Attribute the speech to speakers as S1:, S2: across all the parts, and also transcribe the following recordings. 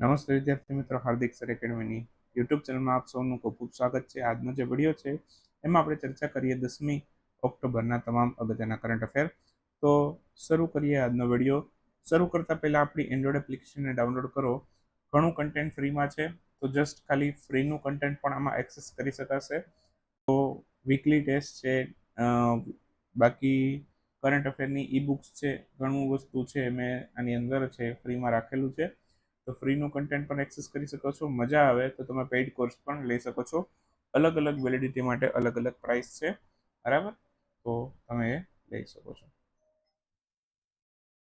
S1: નમસ્તે વિદ્યાર્થી મિત્રો, હાર્દિક સર એકેડમીની યુટ્યુબ ચેનલમાં આપ સૌનું ખૂબ ખૂબ સ્વાગત છે. આજનો જે વીડિયો છે, એમાં આપણે ચર્ચા કરીએ દસમી ઓક્ટોબરના તમામ અગત્યના કરંટ અફેર તો શરૂ કરીએ આજનો વીડિયો. શરૂ કરતાં પહેલાં આપણી એન્ડ્રોઈડ એપ્લિકેશનને ડાઉનલોડ કરો. ઘણું કન્ટેન્ટ ફ્રીમાં છે. તો જસ્ટ ખાલી ફ્રીનું કન્ટેન્ટ પણ આમાં એક્સેસ કરી શકાશે. તો વીકલી ટેસ્ટ છે બાકી કરંટ અફેરની ઈ બુક્સ છે, ઘણું વસ્તુ છે, મેં આની અંદર છે ફ્રીમાં રાખેલું છે. તો ફ્રીનું કન્ટેન્ટ પણ એક્સેસ કરી શકો છો. મજા આવે તો તમે પેઇડ કોર્સ પણ લઈ શકો છો. અલગ અલગ વેલિડિટી માટે અલગ અલગ પ્રાઇસ છે. બરાબર? તો તમે એ લઈ શકો છો.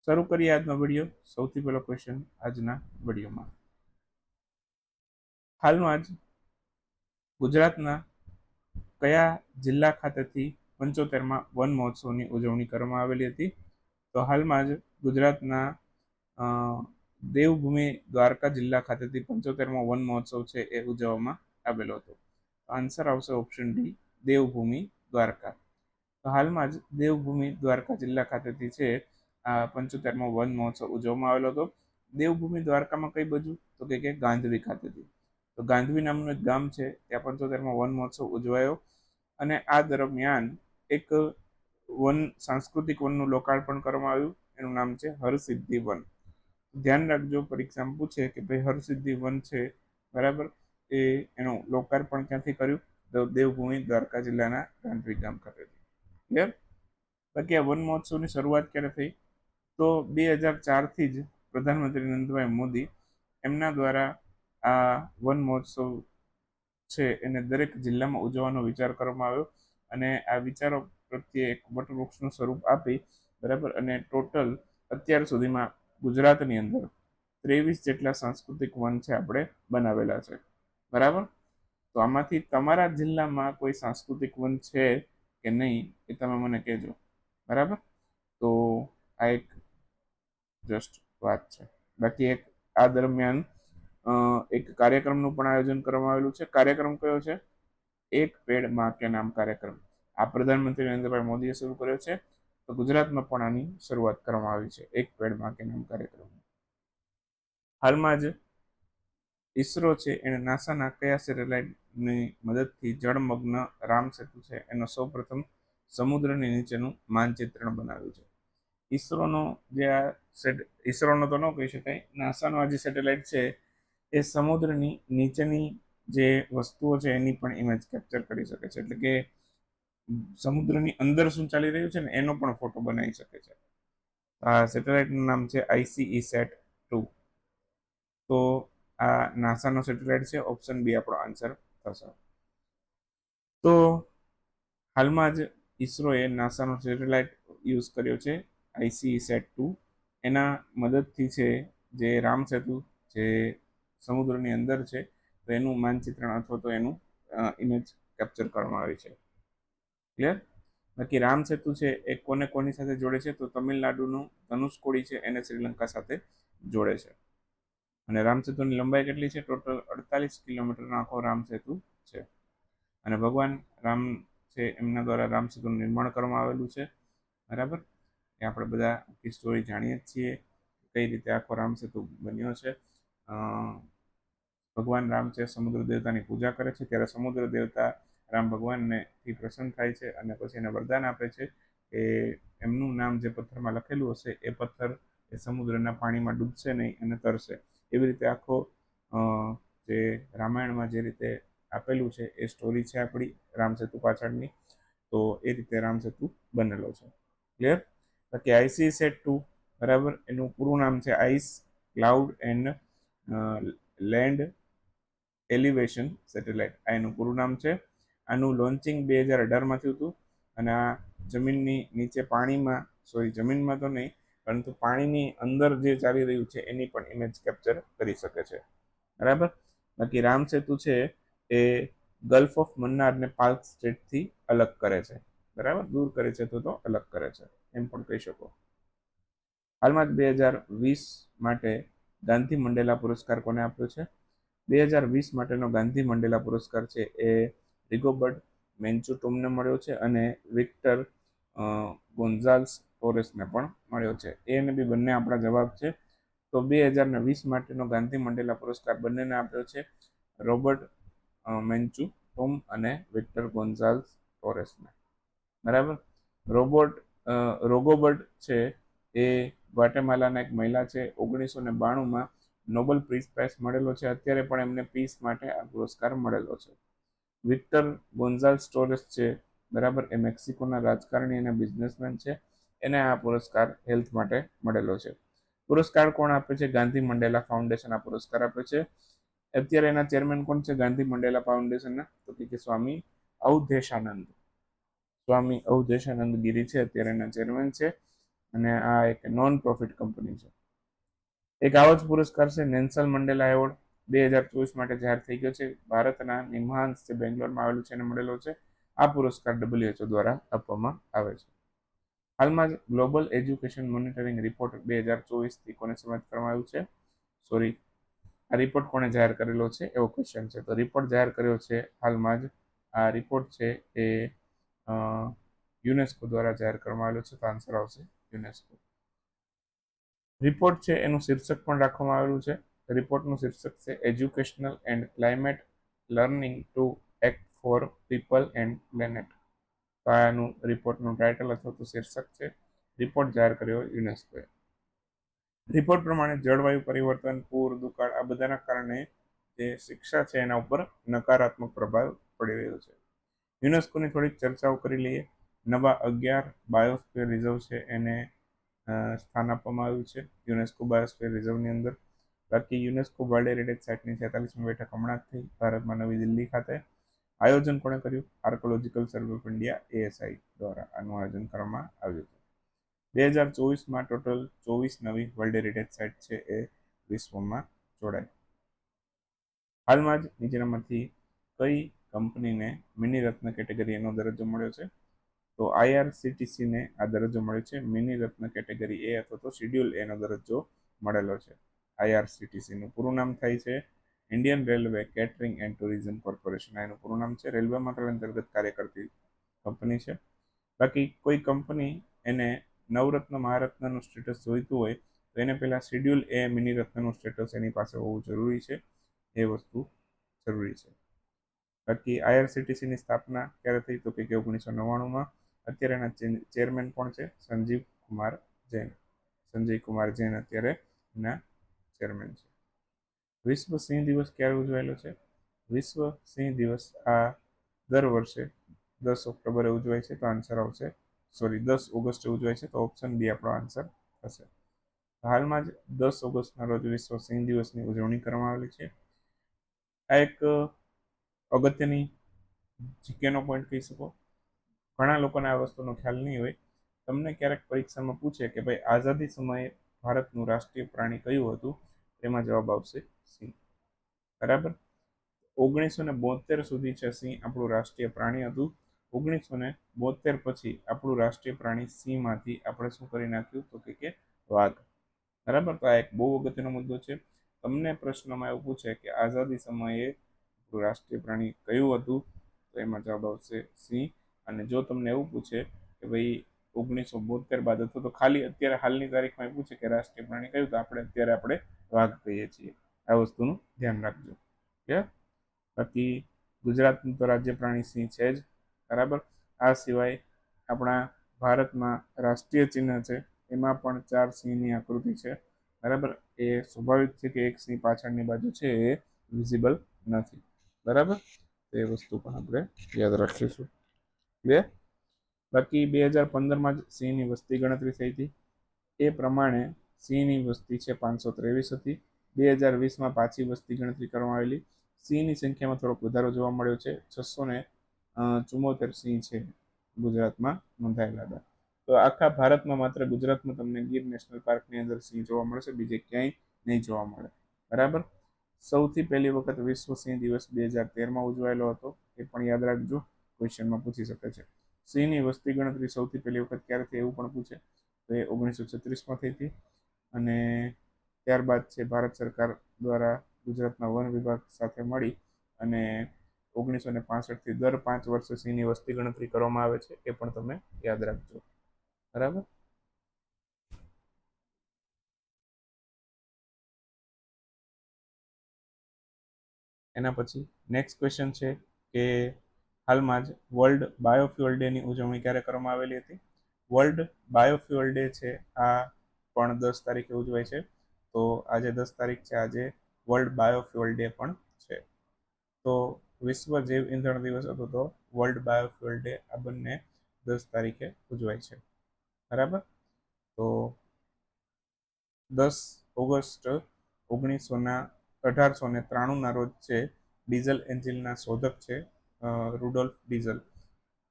S1: શરૂ કરીએ આજનો વીડિયો સૌથી પહેલો ક્વેશ્ચન આજના વિડીયોમાં. હાલમાં જ ગુજરાતના કયા જિલ્લા ખાતેથી પંચોતેરમાં વન મહોત્સવની ઉજવણી કરવામાં આવેલી હતી? તો હાલમાં જ ગુજરાતના દેવભૂમિ દ્વારકા જિલ્લા ખાતેથી પંચોતેરમો વન મહોત્સવ છે એ ઉજવવામાં આવેલો હતો. આન્સર આવશે ઓપ્શન ડી દેવભૂમિ દ્વારકા. તો હાલમાં જ દેવભૂમિ દ્વારકા જિલ્લા ખાતેથી છે આ પંચોતેરમો વન મહોત્સવ ઉજવવામાં આવેલો હતો. દેવભૂમિ દ્વારકામાં કઈ બાજુ? તો કે કે ગાંધવી ખાતેથી. તો ગાંધવી નામનું એક ગામ છે, ત્યાં પંચોતેરમો વન મહોત્સવ ઉજવાયો અને આ દરમિયાન એક વન, સાંસ્કૃતિક વનનું લોકાર્પણ કરવામાં આવ્યું. એનું નામ છે હરસિદ્ધિ વન. ધ્યાન રાખજો. પરીક્ષામાં પૂછે કે ભાઈ હરસિદ્ધિ વન છે. બરાબર? એ એનું લોકાર્પણ ક્યાંથી કર્યું? તો દેવભૂમિ દ્વારકા જિલ્લાના ગાંધવી ગામ ખાતે ક્લિયર બાકી આ વન મહોત્સવની શરૂઆત ક્યારે થઈ? તો બે હજાર ચારથી જ પ્રધાનમંત્રી નરેન્દ્રભાઈ મોદી એમના દ્વારા આ વન મહોત્સવ છે એને દરેક જિલ્લામાં ઉજવવાનો વિચાર કરવામાં આવ્યો અને આ વિચારો પ્રત્યે એક વટવૃક્ષનું સ્વરૂપ આપી, બરાબર? અને ટોટલ અત્યાર સુધીમાં ગુજરાતની અંદર ત્રેવીસ જેટલા સાંસ્કૃતિક વન છે આપણે બનાવેલા છે. બરાબર? તો આમાંથી તમારા જિલ્લામાં કોઈ સાંસ્કૃતિક વન છે કે નહીં એ તમે મને કહેજો. બરાબર? તો આ એક જસ્ટ વાત છે. બાકી એક આ દરમિયાન એક કાર્યક્રમનું પણ આયોજન કરવામાં આવેલું છે. કાર્યક્રમ કયો છે? એક પેડમાં કે નામ કાર્યક્રમ. આ પ્રધાનમંત્રી નરેન્દ્રભાઈ મોદીએ શરૂ કર્યો છે. તો ગુજરાતમાં પણ આની શરૂઆત કરવામાં આવી છે. એક પેડમાં નામ કાર્યક્રમ. હાલમાં જ ઈસરો છે એણે નાસાના કયા સેટેલાઇટની મદદથી જળમગ્ન રામ સેતુ છે એનો સૌપ્રથમ સમુદ્રની નીચેનું માનચિત્રણ બનાવ્યું છે. ઈસરોનો જે આ સેટ, ઈસરોનો તો ન કહી શકાય, નાસાનો આ જે સેટેલાઇટ છે એ સમુદ્રની નીચેની જે વસ્તુઓ છે એની પણ ઇમેજ કેપ્ચર કરી શકે છે. એટલે કે સમુદ્રની અંદર શું ચાલી રહ્યું છે ને, એનો પણ ફોટો બનાવી શકે છે. આ સેટેલાઇટનું નામ છે આઈસીઈ સેટ ટુ તો આ નાસાનો સેટેલાઇટ છે ઓપ્શન બી આપણો આન્સર થશે. તો હાલમાં જ ઈસરોએ નાસાનો સેટેલાઇટ યુઝ કર્યો છે આઈસીઈ સેટ ટુ એના મદદથી છે, જે રામ સેતુ જે સમુદ્રની અંદર છે, તો એનું માનચિત્રણ અથવા તો એનું ઇમેજ કેપ્ચર કરવામાં આવી છે. ક્લિયર બાકી રામ સેતુ છે એ કોને કોની સાથે જોડે છે? તો તમિલનાડુનું ધનુષકોડી છે એને શ્રીલંકા સાથે જોડે છે. અને રામ સેતુની લંબાઈ કેટલી છે? ટોટલ અડતાલીસ કિલોમીટરનો આખો રામ સેતુ છે. અને ભગવાન રામ છે એમના દ્વારા રામ સેતુનું નિર્માણ કરવામાં આવેલું છે. બરાબર? એ આપણે બધા આખી સ્ટોરી જાણીએ જ છીએ કઈ રીતે આખો રામ સેતુ બન્યો છે. ભગવાન રામ છે સમુદ્ર દેવતાની પૂજા કરે છે. ત્યારે સમુદ્ર દેવતા રામ ભગવાનને થી પ્રસન્ન થાય છે અને પછી એને વરદાન આપે છે કે એમનું નામ જે પથ્થરમાં લખેલું હશે, એ પથ્થર એ સમુદ્રના પાણીમાં ડૂબશે નહીં અને તરશે. એવી રીતે આખો જે રામાયણમાં જે રીતે આપેલું છે, એ સ્ટોરી છે આપણી રામસેતુ પાછળની. તો એ રીતે રામસેતુ બનેલો છે. ક્લિયર બાકી આઈસી સેટ ટુ બરાબર? એનું પૂરું નામ છે ice cloud and land elevation satellite આ એનું પૂરું નામ છે. આનું લોન્ચિંગ બે હજાર અઢારમાં થયું હતું અને આ જમીનની નીચે પાણીમાં સોરી જમીનમાં તો નહીં, પરંતુ પાણીની અંદર જે ચાલી રહ્યું છે એની પણ ઇમેજ કેપ્ચર કરી શકે છે. બરાબર? બાકી રામ સેતુ છે એ ગલ્ફ ઓફ મન્નારને પાર્ક સ્ટેટથી અલગ કરે છે. બરાબર? દૂર કરે છે તો તો અલગ કરે છે. એમ પણ કહી શકો. હાલમાં જ બે હજાર વીસ માટે ગાંધી મંડેલા પુરસ્કાર કોને આપ્યો છે? બે હજાર વીસ માટેનો ગાંધી મંડેલા પુરસ્કાર છે એ રિગોબર્ટ મેન્ચુટોમને મળ્યો છે અને વિક્ટર ગોન્ઝાલ્સ ટોરેસને પણ મળ્યો છે. એ અને બી બંને આપણા જવાબ છે. તો બે હજારને વીસ માટેનો ગાંધી મંડેલા પુરસ્કાર બંનેને આપ્યો છે રોબર્ટ મેન્ચુ ટોમ અને વિક્ટર ગોન્ઝાલ્સ ટોરેસને. બરાબર? રોબોટ રોગોબર્ટ છે એ ગ્વાટેમાલાના એક મહિલા છે. ઓગણીસો ને બાણુંમાં નોબલ પીસ પ્રાઇઝ મળેલો છે. અત્યારે પણ એમને પીસ માટે આ પુરસ્કાર મળેલો છે. વિક્ટર ગોન્ઝાલ સ્ટોરેસ છે, બરાબર, એ મેક્સિકોના રાજકારણી અને બિઝનેસમેન છે, એને આ પુરસ્કાર હેલ્થ માટે મળેલો છે. પુરસ્કાર કોણ આપે છે? ગાંધી મંડેલા ફાઉન્ડેશન આ પુરસ્કાર આપે છે. અત્યારે એના ચેરમેન કોણ છે? ગાંધી મંડેલા ફાઉન્ડેશનના, તો કે સ્વામી અવધેશાનંદ. સ્વામી અવધેશાનંદ ગીરી છે, અત્યારે એના ચેરમેન છે, અને આ એક નોન પ્રોફિટ કંપની છે. એક આવો જ પુરસ્કાર છે, નેન્સલ મંડેલા એવોર્ડ. બે હજાર ચોવીસ માટે જાહેર થઈ ગયો છે. ભારતના નિમહાન્સ જે બેંગ્લોરમાં આવેલું છે એને મળેલો છે. આ પુરસ્કાર ડબલ્યુએચઓ દ્વારા આપવામાં આવે છે. હાલમાં જ ગ્લોબલ એજ્યુકેશન મોનિટરિંગ રિપોર્ટ બે હજાર ચોવીસથી કોને સમાપ્ત કરવામાં આવ્યું છે? સોરી, આ રિપોર્ટ કોણે જાહેર કરેલો છે? એવો ક્વેશ્ચન છે. તો રિપોર્ટ જાહેર કર્યો છે. હાલમાં જ આ રિપોર્ટ છે એ યુનેસ્કો દ્વારા જાહેર કરવામાં આવેલો છે. તો આન્સર આવશે યુનેસ્કો. રિપોર્ટ છે એનું શીર્ષક પણ રાખવામાં આવેલું છે. રિપોર્ટનું શીર્ષક છે educational and climate learning to act for people and planet તો આનું રિપોર્ટનું ટાઇટલ અથવા તો શીર્ષક છે રિપોર્ટ જાહેર કર્યો યુનેસ્કોએ રિપોર્ટ પ્રમાણે જળવાયુ પરિવર્તન, પૂર, દુકાળ, આ બધાના કારણે જે શિક્ષા છે એના ઉપર નકારાત્મક પ્રભાવ પડી રહ્યો છે. યુનેસ્કોની થોડીક ચર્ચાઓ કરી લઈએ. નવા અગિયાર બાયોસ્ફિયર રિઝર્વ છે એને સ્થાન આપવામાં આવ્યું છે. યુનેસ્કો બાયોસ્ફિયર રિઝર્વની અંદર બાકી યુનેસ્કો વર્લ્ડ હેરિટેજ સાઇટની છેતાલીસમી બેઠક હમણાં જ થઈ. ભારતમાં નવી દિલ્હી ખાતે આયોજન કોણે કર્યું? Archaeological survey of India ASI દ્વારા આનું આયોજન કરવામાં આવ્યું હતું. બે હજાર ચોવીસમાં ટોટલ ચોવીસ નવી વર્લ્ડ હેરિટેજ સાઇટ છે એ વિશ્વમાં જોડાય હાલમાં જ નીચેનામાંથી કઈ કંપનીને મિની રત્ન કેટેગરી એનો દરજ્જો મળ્યો છે? તો આઈઆરસીટીસીને આ દરજ્જો મળ્યો છે. મિની રત્ન કેટેગરી એ અથવા તો શિડ્યુલ એનો દરજ્જો મળેલો છે. આઈઆરસીટીસીનું પૂરું નામ થાય છે Indian railway catering and tourism corporation. એનું પૂરું નામ છે રેલવે મંત્રાલય અંતર્ગત કાર્ય કરતી કંપની છે. બાકી કોઈ કંપની એને નવરત્ન મહારત્નનું સ્ટેટસ જોઈતું હોય તો એને પહેલાં શેડ્યુલ એ મિની રત્નનું સ્ટેટસ એની પાસે હોવું જરૂરી છે. એ વસ્તુ જરૂરી છે. બાકી આઈઆરસીટીસીની સ્થાપના ક્યારે થઈ તો કે ઓગણીસો નવ્વાણુંમાં. અત્યારે એના ચેરમેન કોણ છે? સંજીવ કુમાર જૈન. સંજય કુમાર જૈન અત્યારે એના ચેરમેન છે. વિશ્વ સિંહ દિવસ ક્યારે ઉજવાયેલો છે? વિશ્વ સિંહ દિવસ આ દર વર્ષે દસ ઓક્ટોબરે ઉજવાય છે તો આન્સર આવશે. સોરી દસ ઓગસ્ટે ઉજવાય છે તો ઓપ્શન બી આપણો આન્સર થશે. હાલમાં જ દસ ઓગસ્ટના રોજ વિશ્વ સિંહ દિવસની ઉજવણી કરવામાં આવેલી છે. આ એક અગત્યની જીકેનો પોઈન્ટ કહી શકો. ઘણા લોકોને આ વસ્તુનો ખ્યાલ નહીં હોય. તમને ક્યારેક પરીક્ષામાં પૂછે કે ભાઈ આઝાદી સમયે ભારતનું રાષ્ટ્રીય પ્રાણી કયું હતું? તેમાં જવાબ આવશે સિંહ. બરાબર? ઓગણીસો ને બોતેર સુધી છે સિંહ આપણું રાષ્ટ્રીય પ્રાણી હતું. ઓગણીસો ને બોતેર પછી આપણું રાષ્ટ્રીય પ્રાણી સિંહમાંથી આપણે શું કરી નાખ્યું? તો કે કે વાઘ. બરાબર? તો આ એક બહુ અગત્યનો મુદ્દો છે. તમને પ્રશ્નમાં એવું પૂછે કે આઝાદી સમયે આપણું રાષ્ટ્રીય પ્રાણી કયું હતું? તો એમાં જવાબ આવશે સિંહ. અને જો તમને એવું પૂછે કે ભાઈ ઓગણીસો બોતેર બાદ અથવા તો ખાલી અત્યારે હાલની તારીખમાં એ છે કે રાષ્ટ્રીય પ્રાણી કયું તો આપણે અત્યારે આપણે વાઘ કહીએ છીએ. આ વસ્તુનું ધ્યાન રાખજો. કે બાકી ગુજરાતનું તો રાજ્ય પ્રાણી સિંહ છે જ. બરાબર? આ સિવાય આપણા ભારતમાં રાષ્ટ્રીય ચિહ્ન છે, એમાં પણ ચાર સિંહની આકૃતિ છે. બરાબર? એ સ્વાભાવિક છે કે એક સિંહ પાછળની બાજુ છે, એ વિઝિબલ નથી. બરાબર? એ વસ્તુ પણ આપણે યાદ રાખીશું. બે બાકી બે હજાર પંદરમાં જ સિંહની વસ્તી ગણતરી થઈ હતી. એ પ્રમાણે સિંહની વસ્તી છે પાંચસો ત્રેવીસ હતી. બે હજાર વીસમાં પાછી વસ્તી ગણતરી કરવામાં આવેલી. સિંહની સંખ્યામાં થોડોક વધારો જોવા મળ્યો છે. છસો ને ચુમ્મોતેર સિંહ છે ગુજરાતમાં નોંધાયેલા હતા. તો આખા ભારતમાં માત્ર ગુજરાતમાં તમને ગીર નેશનલ પાર્કની અંદર સિંહ જોવા મળશે બીજે ક્યાંય નહીં જોવા મળે. બરાબર? સૌથી પહેલી વખત વિશ્વ સિંહ દિવસ બે હજાર તેરમાં ઉજવાયેલો હતો. એ પણ યાદ રાખજો. ક્વેશ્ચનમાં પૂછી શકે છે. સિંહની વસ્તી ગણતરી સૌથી પહેલી વખત ક્યારે થઈ એવું પણ પૂછે. તો એ ઓગણીસો છત્રીસમાં થઈ હતી. અને ત્યારબાદ છે ભારત સરકાર દ્વારા ગુજરાતના વન વિભાગ સાથે મળી અને ઓગણીસો ને પાસઠથી દર પાંચ વર્ષે સિંહની વસ્તી ગણતરી કરવામાં આવે છે, એ પણ તમે યાદ રાખજો. બરાબર? એના પછી નેક્સ્ટ ક્વેશ્ચન છે કે હાલમાં જ વર્લ્ડ બાયોફ્યુઅલ ડેની ઉજવણી ક્યારે કરવામાં આવેલી હતી? વર્લ્ડ બાયોફ્યુઅલ ડે છે, આ પણ દસ તારીખે ઉજવાય છે. તો આજે દસ તારીખ છે, આજે વર્લ્ડ બાયોફ્યુઅલ ડે પણ છે. તો વિશ્વ જૈવ ઇંધણ દિવસ હતો, તો વર્લ્ડ બાયોફ્યુઅલ ડે આ બંને દસ તારીખે ઉજવાય છે. બરાબર? તો દસ ઓગસ્ટ ઓગણીસોના અઢારસો ને ત્રાણુંના રોજ છે, ડીઝલ એન્જિનના શોધક છે રૂડોલ્ફ ડીઝલ.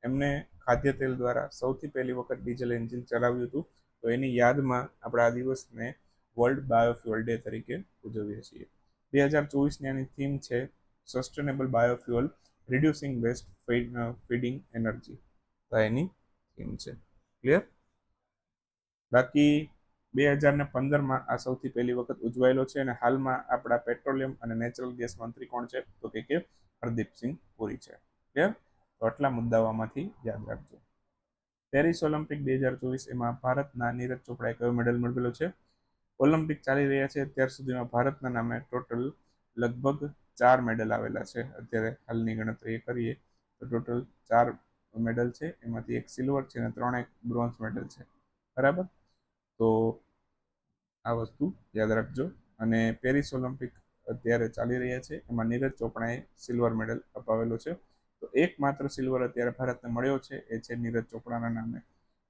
S1: એમને ખાદ્ય તેલ દ્વારા સૌથી પહેલી વખત ડીઝલ એન્જિન ચલાવ્યું હતું. તો એની યાદમાં આપણે આ દિવસને વર્લ્ડ બાયોફ્યુઅલ ડે તરીકે ઉજવીએ છીએ. બે હજાર ચોવીસની આની થીમ છે sustainable biofuel reducing waste feeding energy તો એની થીમ છે. ક્લિયર બાકી બે હજારને પંદરમાં આ સૌથી પહેલી વખત ઉજવાયેલો છે અને હાલમાં આપણા પેટ્રોલિયમ અને નેચરલ ગેસ મંત્રી કોણ છે? તો કે કે હરદીપસિંહ પુરી છે. ક્લિયર તો આટલા મુદ્દાઓ આમાંથી યાદ રાખજો. પેરિસ ઓલિમ્પિક બે હજાર ચોવીસ એમાં ભારતના નીરજ ચોપડાએ કયો મેડલ મેળવેલો છે? ઓલિમ્પિક ચાલી રહ્યા છે. ત્યાર સુધીમાં ભારતના નામે ટોટલ લગભગ ચાર મેડલ આવેલા છે. અત્યારે હાલની ગણતરી કરીએ તો ટોટલ ચાર મેડલ છે. એમાંથી એક સિલ્વર છે અને ત્રણ એક બ્રોન્ઝ મેડલ છે. બરાબર? તો આ વસ્તુ યાદ રાખજો. અને પેરિસ ઓલિમ્પિક અત્યારે ચાલી રહ્યા છે. એમાં નીરજ ચોપડાએ સિલ્વર મેડલ અપાવેલો છે. તો એકમાત્ર સિલ્વર અત્યારે ભારતને મળ્યો છે, એ છે નીરજ ચોપડાના નામે.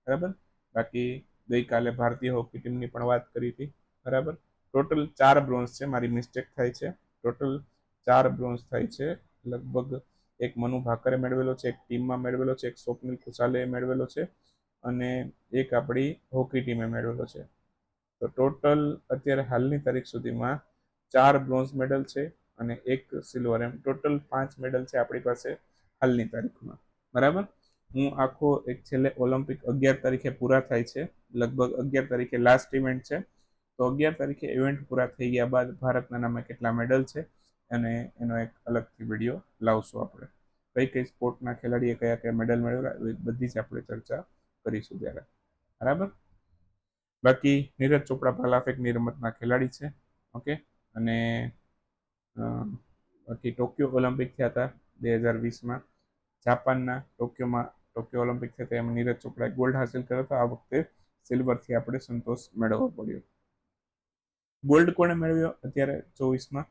S1: બરાબર? બાકી ગઈકાલે ભારતીય હોકી ટીમની પણ વાત કરી હતી. બરાબર? ટોટલ ચાર બ્રોન્ઝ છે, મારી મિસ્ટેક થાય છે. ટોટલ ચાર બ્રોન્ઝ થાય છે. લગભગ એક મનુ ભાકરે મેળવેલો છે, એક ટીમમાં મેળવેલો છે, એક સ્વપ્નિલ કુશાલે મેળવેલો છે અને એક આપણી હોકી ટીમે મેળવેલો છે. તો ટોટલ અત્યારે હાલની તારીખ સુધીમાં ચાર બ્રોન્ઝ મેડલ છે અને એક સિલ્વર એમ. ટોટલ પાંચ મેડલ છે આપણી પાસે હાલની તારીખમાં. બરાબર? હું આખો એક છેલ્લે ઓલિમ્પિક અગિયાર તારીખે પૂરા થાય છે. લગભગ અગિયાર તારીખે લાસ્ટ ઇવેન્ટ છે. તો અગિયાર તારીખે ઇવેન્ટ પૂરા થઈ ગયા બાદ ભારતના નામે કેટલા મેડલ છે અને એનો એક અલગથી વીડિયો લાવશું આપણે. કઈ કઈ સ્પોર્ટના ખેલાડીએ કયા કયા મેડલ મેળવ્યા એ બધી જ આપણે ચર્ચા કરીશું ત્યારે. બરાબર? બાકી નીરજ ચોપડા ભાલાફેંકની રમતના ખેલાડી છે. ઓકે? અને બાકી ટોક્યો ઓલિમ્પિક થયા હતા બે હજાર વીસમાં. જાપાનના ટોક્યોમાં, ટોક્યો ઓલિમ્પિક થયા એમાં નીરજ ચોપડાએ ગોલ્ડ હાંસિલ કર્યો હતો. આ વખતે સિલ્વરથી આપણે સંતોષ મેળવવો પડ્યો. ગોલ્ડ કોણે મેળવ્યો? અત્યારે ચોવીસમાં.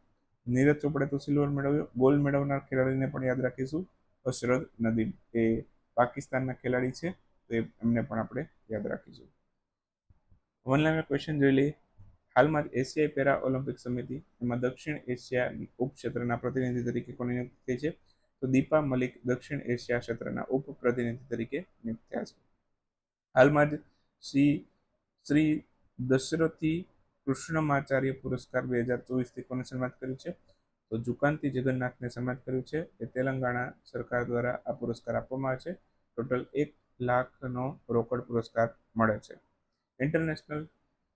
S1: નીરજ ચોપડે તો સિલ્વર મેળવ્યો. ગોલ્ડ મેળવનાર ખેલાડીને પણ યાદ રાખીશું. અશરદ નદીમ. એ પાકિસ્તાનના ખેલાડી છે, તો એમને પણ આપણે યાદ રાખીશું. વન ક્વેશ્ચન જોઈ લઈએ. હાલમાં જ એશિયાઈ પેરા ઓલિમ્પિક સમિતિ, એમાં દક્ષિણ એશિયા ઉપક્ષેત્રના પ્રતિનિધિ તરીકે કોની નિયુક્ત થઈ છે? તો દીપા મલિક દક્ષિણ એશિયા ક્ષેત્રના ઉપપ્રતિનિધિ તરીકે નિયુક્ત થયા છે. હાલમાં જ શ્રી શ્રી દશરથી કૃષ્ણમાચાર્ય પુરસ્કાર બે હજાર ચોવીસથી કોને સન્માનિત કર્યું છે? તો જુકાંતિ જગન્નાથને સન્માનિત કર્યું છે. એ તેલંગાણા સરકાર દ્વારા આ પુરસ્કાર આપવામાં આવે છે. ટોટલ એક લાખનો રોકડ પુરસ્કાર મળે છે. ઇન્ટરનેશનલ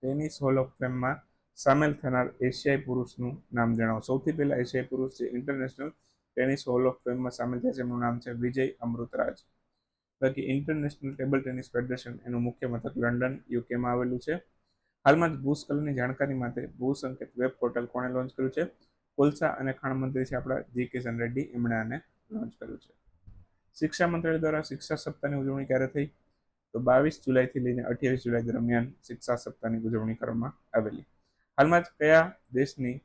S1: ટેનિસ હોલ ઓફ ફેમમાં સામેલ થનાર એશિયાઈ પુરુષનું નામ જણાવો. સૌથી પહેલા એશિયાઈ પુરુષ જે ઇન્ટરનેશનલ ટેનિસ હોલ ઓફ ફેમમાં સામેલ થયા છે, એમનું નામ છે વિજય અમૃતરાજ. બાકી ઇન્ટરનેશનલ ટેબલ ટેનિસ ફેડરેશન એનું મુખ્ય મથક લંડન યુકેમાં આવેલું છે. હાલમાં જ ભૂસ્ખલનની જાણકારી માટે ભૂસંકેત વેબ પોર્ટલ કોણે લોન્ચ કર્યું છે? કોલસા અને ખાણ મંત્રી છે આપણા જી કિશન રેડ્ડી, એમણે આને લોન્ચ કર્યું છે. શિક્ષા મંત્રાલય દ્વારા શિક્ષા સપ્તાહની ઉજવણી ક્યારે થઈ? તો બાવીસ જુલાઈથી લઈને અઠ્યાવીસ જુલાઈ દરમિયાન શિક્ષા સપ્તાહની ઉજવણી કરવામાં આવેલી. હાલમાં જ કયા દેશની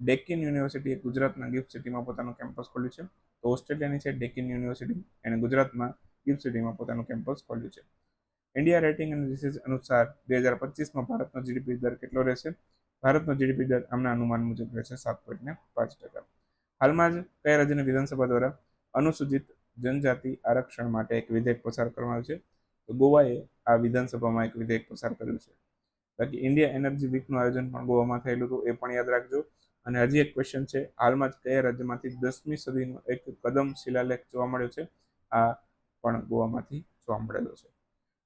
S1: ડેકિન યુનિવર્સિટીએ ગુજરાતના ગિફ્ટ સિટીમાં પોતાનું કેમ્પસ ખોલ્યું છે? તો ઓસ્ટ્રેલિયાની છે ડેકિન યુનિવર્સિટી એણે ગુજરાતમાં ગિફ્ટ સિટીમાં પોતાનું કેમ્પસ ખોલ્યું છે. ઇન્ડિયા રેટિંગ અને રિસર્ચ અનુસાર બે હજાર પચીસમાં ભારતનો જીડીપી દર કેટલો રહેશે? ભારતનો જીડીપી દર આમના અનુમાન મુજબ રહેશે સાત પોઈન્ટ પાંચ ટકા. હાલમાં જ કયા રાજ્યની વિધાનસભા દ્વારા અનુસૂચિત જનજાતિ આરક્ષણ માટે એક વિધેયક પસાર કરવામાં આવ્યું છે? તો ગોવાએ આ વિધાનસભામાં એક વિધેયક પસાર કર્યું છે. બાકી ઇન્ડિયા એનર્જી વીકનું આયોજન પણ ગોવામાં થયેલું હતું, એ પણ યાદ રાખજો. અને હજી એક ક્વેશ્ચન છે, હાલમાં જ કયા રાજ્યમાંથી દસમી સદીનો એક કદમ શિલાલેખ જોવા મળ્યો છે? આ પણ ગોવામાંથી જોવા મળેલો છે.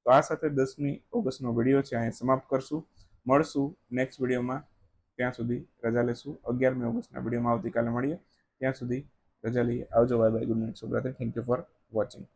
S1: તો આ સાથે દસમી ઓગસ્ટનો વીડિયો છે, અહીંયા સમાપ્ત કરશું. મળશું નેક્સ્ટ વિડીયોમાં. ત્યાં સુધી રજા લેશું. અગિયારમી ઓગસ્ટના વિડીયોમાં આવતીકાલે મળીએ. ત્યાં સુધી રજા લઈએ. આવજો bye bye good night શુભરાત્રી. Thank you for watching